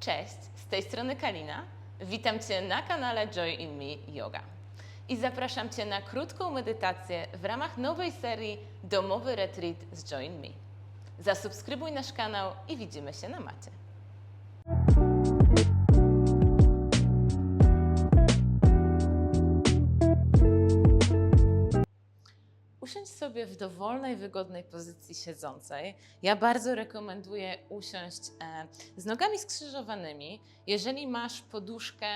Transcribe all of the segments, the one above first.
Cześć, z tej strony Kalina. Witam Cię na kanale Joy in Me Yoga. I zapraszam Cię na krótką medytację w ramach nowej serii Domowy Retreat z Joy in Me. Zasubskrybuj nasz kanał i widzimy się na macie. Usiądź sobie w dowolnej, wygodnej pozycji siedzącej. Ja bardzo rekomenduję usiąść e, z nogami skrzyżowanymi. Jeżeli masz poduszkę,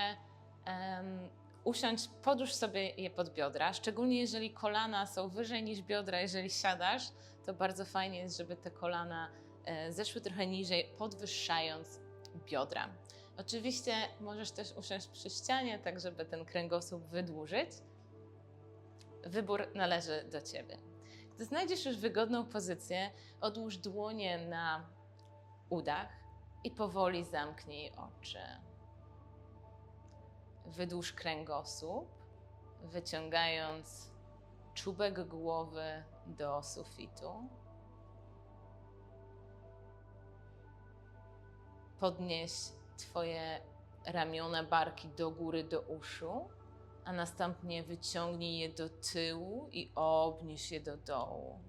usiądź, podłóż sobie je pod biodra, szczególnie jeżeli kolana są wyżej niż biodra. Jeżeli siadasz, to bardzo fajnie jest, żeby te kolana e, zeszły trochę niżej, podwyższając biodra. Oczywiście możesz też usiąść przy ścianie, tak żeby ten kręgosłup wydłużyć. Wybór należy do Ciebie. Gdy znajdziesz już wygodną pozycję, odłóż dłonie na udach i powoli zamknij oczy. Wydłuż kręgosłup, wyciągając czubek głowy do sufitu. Podnieś Twoje ramiona, barki do góry, do uszu a następnie wyciągnij je do tyłu i obniż je do dołu.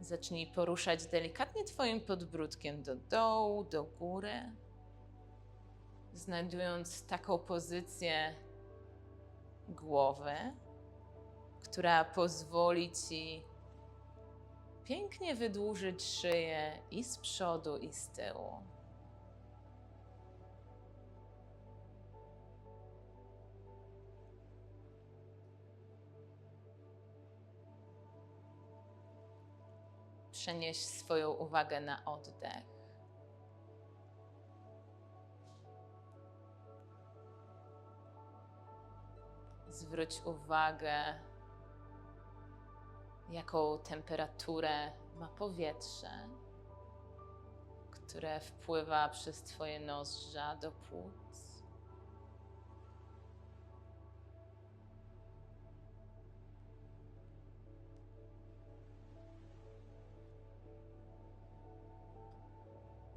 Zacznij poruszać delikatnie Twoim podbródkiem do dołu, do góry, znajdując taką pozycję głowy, która pozwoli Ci pięknie wydłużyć szyję i z przodu, i z tyłu. Przenieś swoją uwagę na oddech. Zwróć uwagę, jaką temperaturę ma powietrze, które wpływa przez Twoje nozdrza do płuc.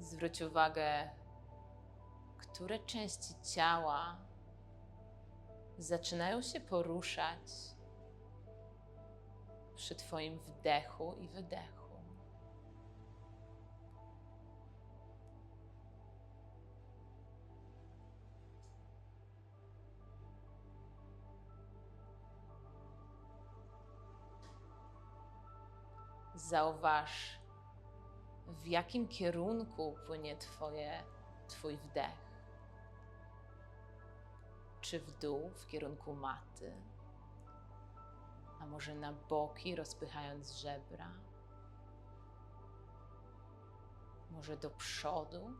Zwróć uwagę, które części ciała zaczynają się poruszać przy Twoim wdechu i wydechu. Zauważ, w jakim kierunku płynie twoje, Twój wdech. Czy w dół, w kierunku maty, a może na boki, rozpychając żebra? Może do przodu?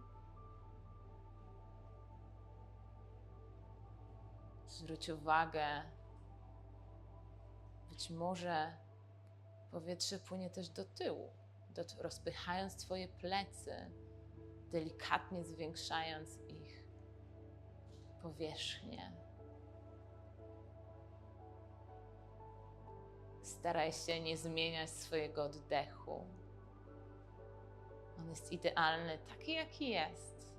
Zwróć uwagę, być może powietrze płynie też do tyłu rozpychając Twoje plecy, delikatnie zwiększając ich powierzchnię. Staraj się nie zmieniać swojego oddechu. On jest idealny taki, jaki jest.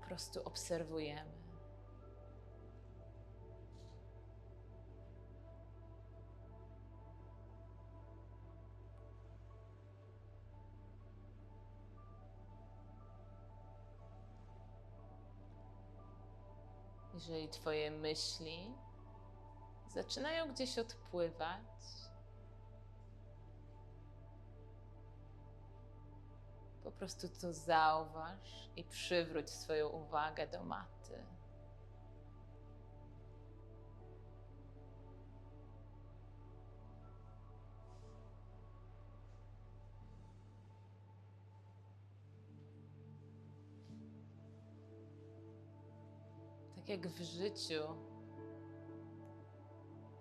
Po prostu obserwujemy. Jeżeli Twoje myśli zaczynają gdzieś odpływać, po prostu to zauważ i przywróć swoją uwagę do maty. Tak jak w życiu,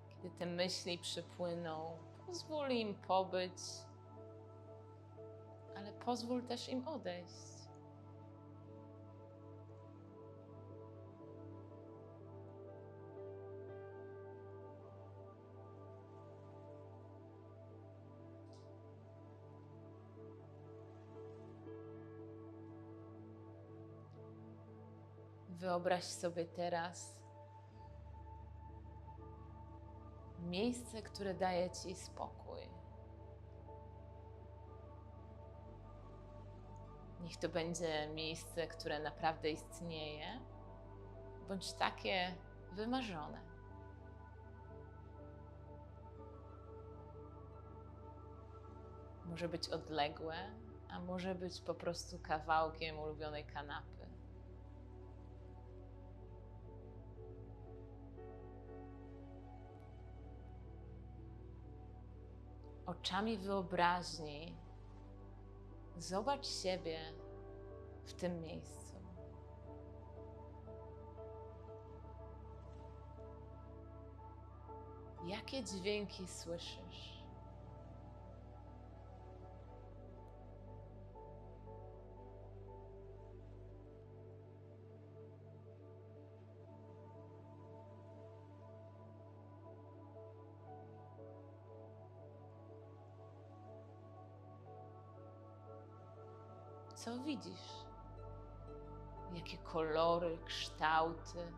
kiedy te myśli przypłyną, pozwól im pobyć, ale pozwól też im odejść. Wyobraź sobie teraz miejsce, które daje ci spokój. Niech to będzie miejsce, które naprawdę istnieje, bądź takie wymarzone. Może być odległe, a może być po prostu kawałkiem ulubionej kanapy. Oczami wyobraźni zobacz siebie w tym miejscu. Jakie dźwięki słyszysz? Co widzisz? Jakie kolory, kształty?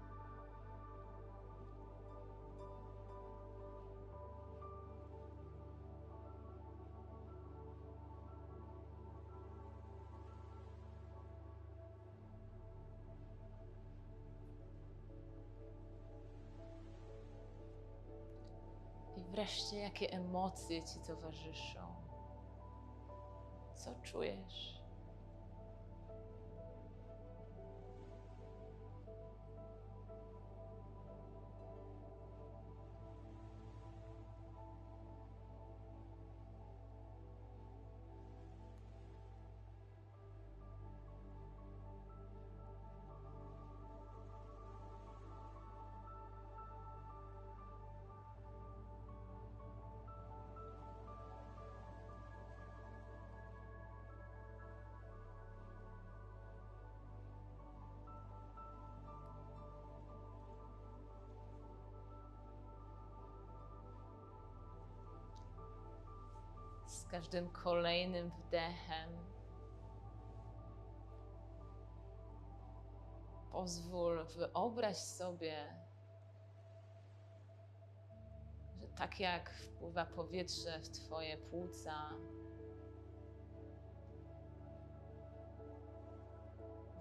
I wreszcie, jakie emocje ci towarzyszą? Co czujesz? Każdym kolejnym wdechem pozwól, wyobraź sobie, że tak jak wpływa powietrze w Twoje płuca,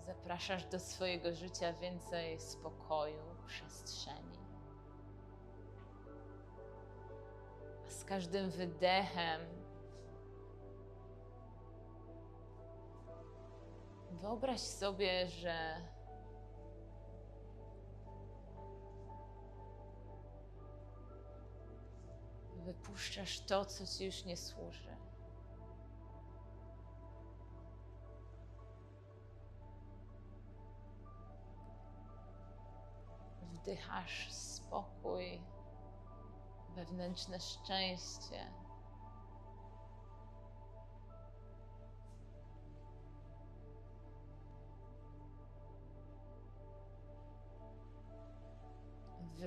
zapraszasz do swojego życia więcej spokoju, przestrzeni. A z każdym wydechem wyobraź sobie, że wypuszczasz to, co ci już nie służy. Wdychasz spokój, wewnętrzne szczęście.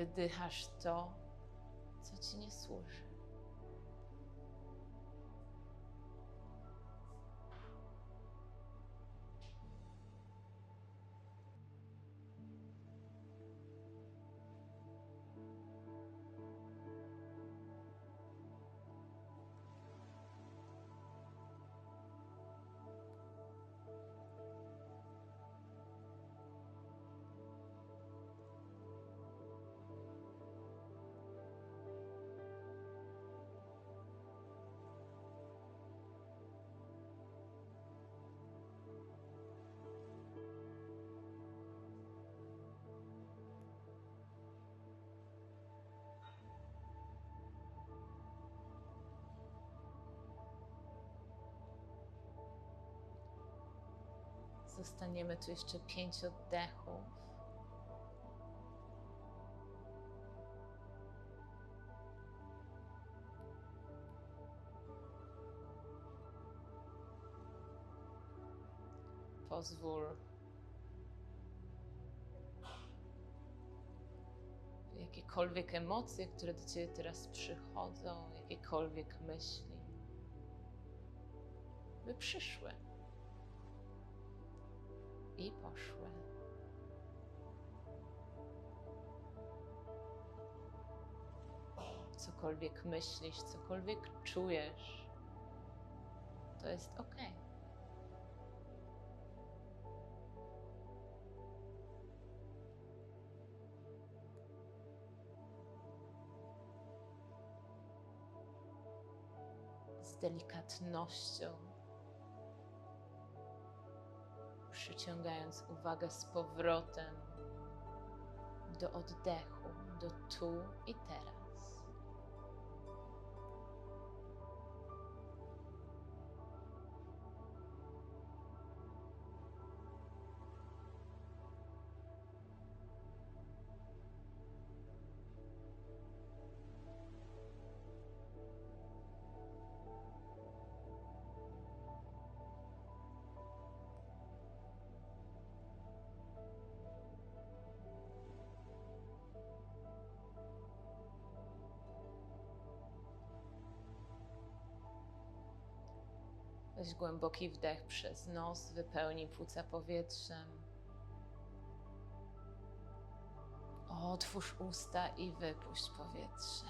Wydychasz to, co ci nie służy. Zostaniemy tu jeszcze pięć oddechów. Pozwól jakiekolwiek emocje, które do Ciebie teraz przychodzą, jakiekolwiek myśli, by przyszły i poszły. Cokolwiek myślisz, cokolwiek czujesz, to jest ok. Z delikatnością przyciągając uwagę z powrotem do oddechu, do tu i teraz. Weź głęboki wdech przez nos, wypełnij płuca powietrzem. Otwórz usta i wypuść powietrze.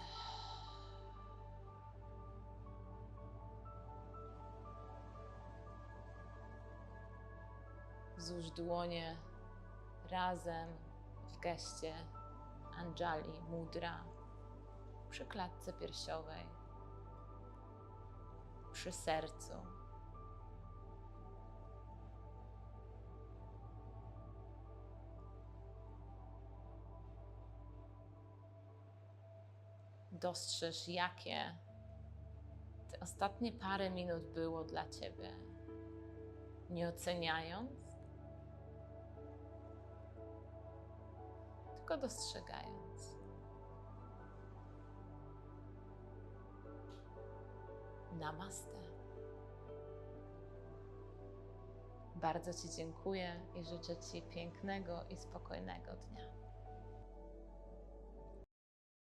Złóż dłonie razem w geście Anjali Mudra przy klatce piersiowej, przy sercu. Dostrzeż, jakie te ostatnie parę minut było dla ciebie, nie oceniając, tylko dostrzegając. Namaste. Bardzo Ci dziękuję i życzę Ci pięknego i spokojnego dnia.